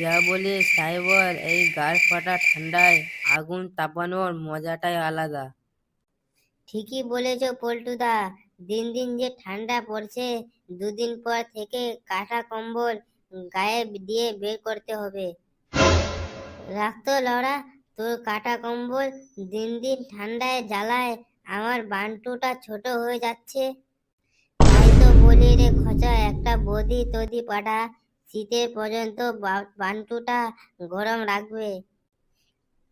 যা বলে তাই বল, এই গাড় ফাটা ঠান্ডায় আগুন তাপানোর মজাটাই আলাদা। ঠিকই বলেছ পল্টুদা, দিন দিন যে ঠান্ডা পড়ছে, দুদিন পর থেকে কাঁথা কম্বল গায়ে দিয়ে বের করতে হবে। রাখতো লড়া, তোর কাটা কম্বল দিন দিন ঠান্ডায় জ্বালায়, আমার বান্টুটা ছোট হয়ে যাচ্ছে। তাই তো বলি রে খচা, একটা বদি তদি পাঠা শীতের পর্যন্ত বান্টুটা গরম রাখবে।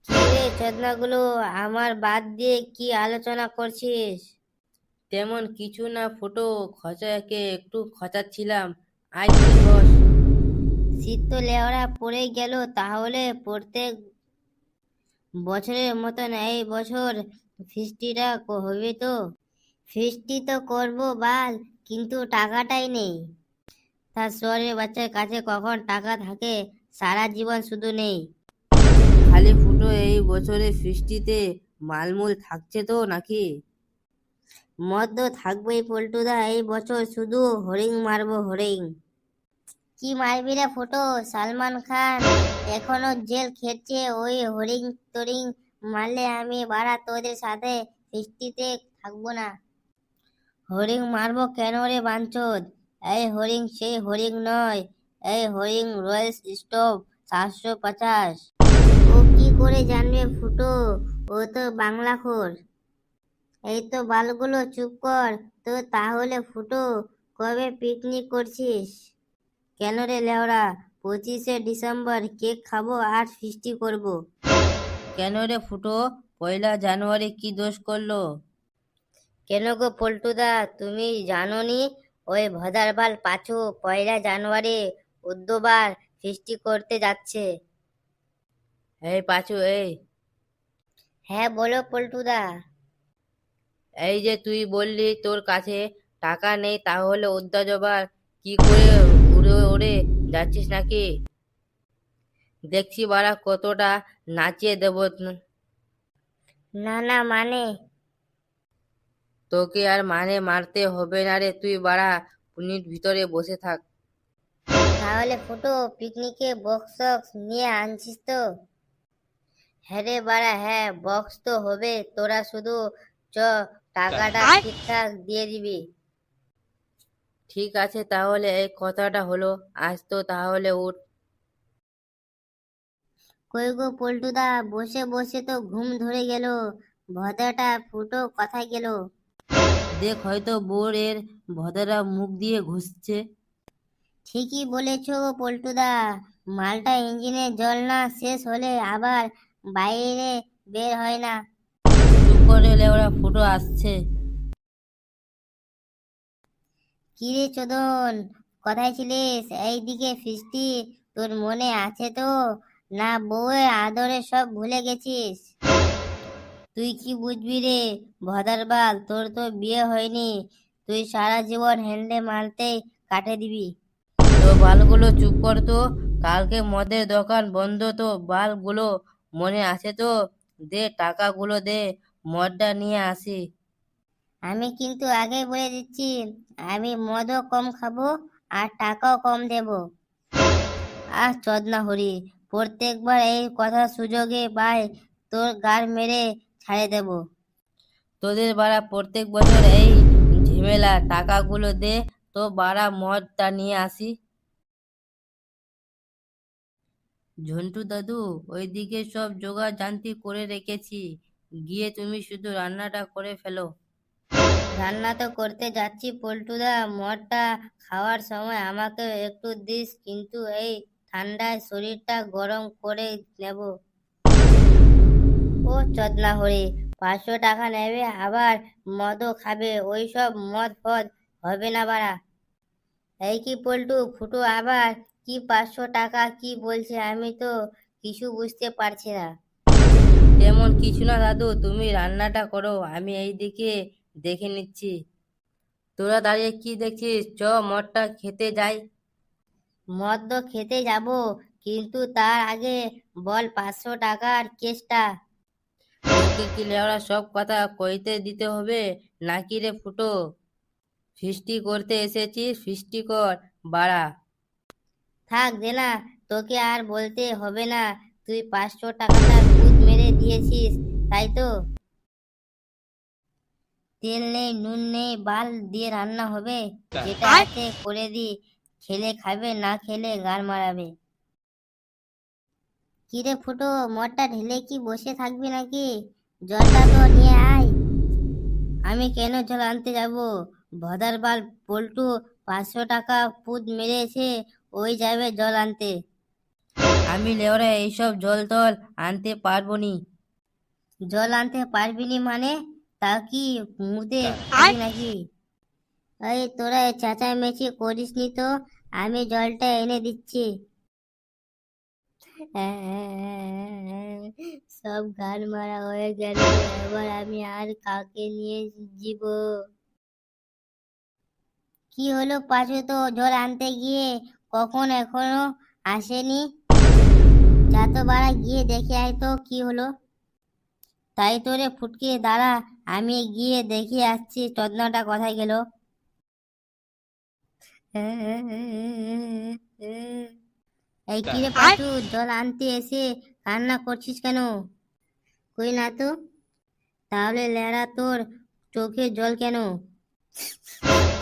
কি রে চোদনাগুলো আমার বাদ দিয়ে কি আলোচনা করছিস? তেমন কিছু না ফুটো খচাকে একটু খচাচ্ছিলাম। আজ বস। শীত তো লেওড়া পড়ে গেল তাহলে প্রত্যেক বছরের মতন এই বছর ফিস্টিটা হবে তো? ফিস্টি তো করব বাল কিন্তু টাকাটাই নেই। তার শহরের বাচ্চার কাছে কখন টাকা থাকে সারা জীবন শুধু নেই। খালি ফুটো এই বছরে সৃষ্টিতে মালমূল থাকছে তো নাকি? মদ থাকবেই পল্টুদা এই বছর শুধু হরিং মারবো হরিং কি মারবি রে ফুটো সালমান খান? এখনও জেল খেটছে ওই হরিং টরিং মারলে আমি বাড়া তোদের সাথে ফিস্টিতে থাকব না। হরিং মারবো কেন রে বাঞ্চদ? এই হরিং সেই হরিং নয়, এই হরিং রয়্যাল স্টোভ সাতশো পঞ্চাশ ও কি করে জানবে ফুটো? ও তো বাংলা খোর। এই তো বালগুলো চুপ কর, তো তাহলে ফুটো, কবে পিকনিক করছিস? কেন রে লেওড়া পঁচিশে ডিসেম্বর কেক খাব আর ফিস্টি করব। কেন রে ফুটো, পয়লা জানুয়ারি কি দোষ করল? কেন গো পল্টুদা, তুমি জানোনি ওই ভদারবাল পাঁচু পয়লা জানুয়ারি উদ্যবার ফিস্টি করতে যাচ্ছে। এই পাচু এই। হ্যাঁ বলো পল্টুদা। এই যে তুই বললি তোর কাছে টাকা নেই তাহলে উদ্যা জবার কি করে উড়ে উড়ে যাচ্ছিস নাকি? দেখছি বাড়া কতটা নাচিয়ে দেব। না না মানে তোকে আর মানে মারতে হবে না রে তুই বাড়া পুনির ভিতরে বসে থাক। তাহলে ফুটো পিকনিকে বক্স টক্স নিয়ে আনছিস তো? হ্যাঁ রে বাড়া হ্যাঁ বক্স তো হবে তোরা শুধু চ টাকাটা ঠিকঠাক দিয়ে দিবি। ঠিক আছে তাহলে এই কথাটা হলো আজ তো তাহলে উঠ। কই গো পল্টুদা বসে বসে তো ঘুম ধরে গেল ভদাটা ফুটো কথায় গেল। দেখ হয়তো বোর এর ভদরা মুখ দিয়ে ঘুষছে। ঠিকই বলেছ পল্টুদা মালটা ইঞ্জিনে জল না শেষ হলে আবার বাইরে বের হয় না। করে লেওড়া ফুটো আসছে। কিরে চোদন কোথায় ছিলিস? এইদিকে ফিস্টি তোর মনে আছে তো? না বউয়ের আদরে সব ভুলে গেছিস। তুই কি বুঝবি রে? ভদারবাল তোর তো বিয়ে হয়নি। তুই সারা জীবন হ্যান্ডে মারতেই কাটে দিবি। তো বালগুলো চুপ কর তো। কালকে মদের দোকান বন্ধ তো বালগুলো মনে আছে তো? দে টাকাগুলো দে মদটা নিয়ে আসি। আমি কিন্তু আগে বলে দিচ্ছি আমি মদও কম খাব আর টাকাও কম দেব। আর চদনা হরি প্রত্যেকবার এই কথা সুযোগে পাই তোর গার মেরে ছাড়ে দেব। তোদের বাড়া প্রত্যেক বছর এই ঝেমেলা টাকাগুলো দে তো বাড়া মদটা নিয়ে আসি। ঝন্টু দাদু ওইদিকে সব জোগাড় জান্তি করে রেখেছি। গিয়ে তুমি শুধু রান্নাটা করে ফেলো। রান্না তো করতে যাচ্ছি পল্টুদা মদটা খাওয়ার সময় আমাকে একটু দিস কিন্তু এই ঠান্ডায় শরীরটা গরম করে নেব। ও চদনা হরি পাঁচশো টাকা নেবে আবার মদও খাবে ওই সব মদ ফদ হবে না বাড়া। এই কি পল্টু ফুটো আবার কি পাঁচশো টাকা কি বলছে আমি তো কিছু বুঝতে পারছি না। তেমন কিছু না দাদু তুমি রান্নাটা করো আমি এইদিকে দেখে নিচ্ছি। তোরা দাঁড়িয়ে কি দেখছিস? চ মদটা খেতে যাই। মদ তো খেতে যাব কিন্তু তার আগে বল পাঁচশো টাকার কেসটা। তোকে কি লেওড়া সব কথা কইতে দিতে হবে। নাকি রে ফুটো? ফিস্টি করতে এসেছিস? ফিস্টি কর বাড়া। থাক দে না তোকে আর বলতে হবে না। তুই পাঁচশো টাকাটা সুদ মেরে দিয়েছিস তাই তো? তেল নেই নুন নেই বাল দিয়ে রান্না হবে। যেটা আছে করে দি। খেলে খাবে না খেলে গাল মারাবে। কিরে ফুটো মদটা ঢেলে কি বসে থাকবি নাকি? জলটা তো নিয়ে আয়। আমি কেন জল আনতে যাব? ভদার বাল পল্টু পাঁচশো টাকা পুদ মেরেছে ওই যাবে জল আনতে। আমি লেওরা এইসব জল টল আনতে পারব নি জল আনতে পারবি নি মানে? তা কি মুদে নাকি? এই তোরা চেঁচামেচি করিস নি তো আমি জলটা এনে দিচ্ছি। সব গান মারা হয়ে গেল, এবার আমি আর কাকে নিয়ে যাব? কি হলো পাশে তো জল আনতে গিয়ে? কখন এখনও আসেনি? যা তো বাড়া, গিয়ে দেখে আয় তো কি হলো। তাই তোরে ফুটকে দাঁড়া, আমি গিয়ে দেখে আসছি, চন্দনাটা কোথায় গেল? এই কি রে পাটু জল আনতে এসে কান্না করছিস কেন? কই না তো? তাহলে লেরা তোর চোখে জল কেন?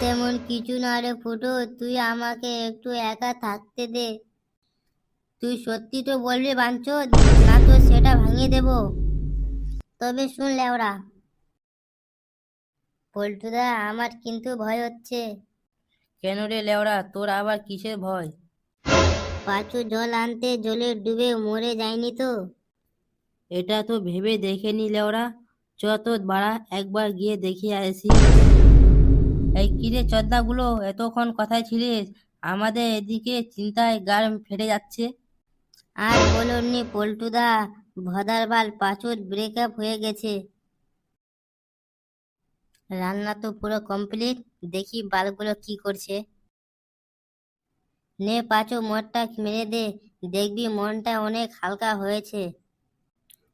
তেমন কিছু না রে ফুটো তুই আমাকে একটু একা থাকতে দে। তুই সত্যি তো বলবি বাঞ্চদ না তো সেটা ভাঙিয়ে দেব। তবে শুন লেওরা পল্টুদা আমার কিন্তু ভয় হচ্ছে। কেন রে লেওরা তোর আবার কিসের ভয়? পাঁচু জল আনতে জলে ডুবে মরে যায়নি তো। এটা তো ভেবে দেখে নিলে ওরা। চ তো বাড়া একবার গিয়ে দেখে আসি। এই কিরে চদ্দাগুলো এতক্ষণ কথায় ছিলিস? আমাদের এদিকে চিন্তায় গার ফেটে যাচ্ছে। আর বলুননি পল্টুদা ভদার বাল পাঁচুর ব্রেকআপ হয়ে গেছে। রান্না তো পুরো কমপ্লিট দেখি বালগুলো কি করছে। নে পাঁচু মদটা মেরে দে, দেখবি মনটা অনেক হালকা হয়েছে।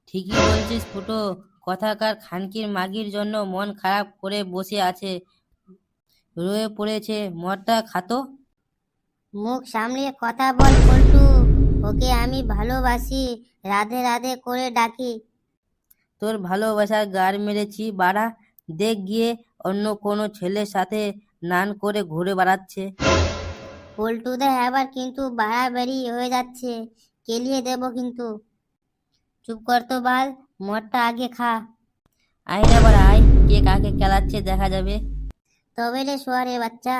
ঠিকই বলছিস ফুটো, কথাকার খানকির মাগির জন্য মন খারাপ করে বসে আছে, রয়ে পড়েছে মদটা খাতো মুখ সামলিয়ে কথা বল পল্টু, ওকে আমি ভালোবাসি, রাধে রাধে করে ডাকি। তোর ভালোবাসার গার মেরেছি বাড়া, দেখ গিয়ে অন্য কোনো ছেলের সাথে নান করে ঘুরে বেড়াচ্ছে। পল্টুদা আবার কিন্তু বাড়াবাড়ি হয়ে যাচ্ছে কেলিয়ে দেব কিন্তু। চুপ কর তো বাল মদটা আগে খা। আয় না বাড়া আয় কে কাকে খেলাচ্ছে দেখা যাবে। তবে রে সোয়ারে বাচ্চা।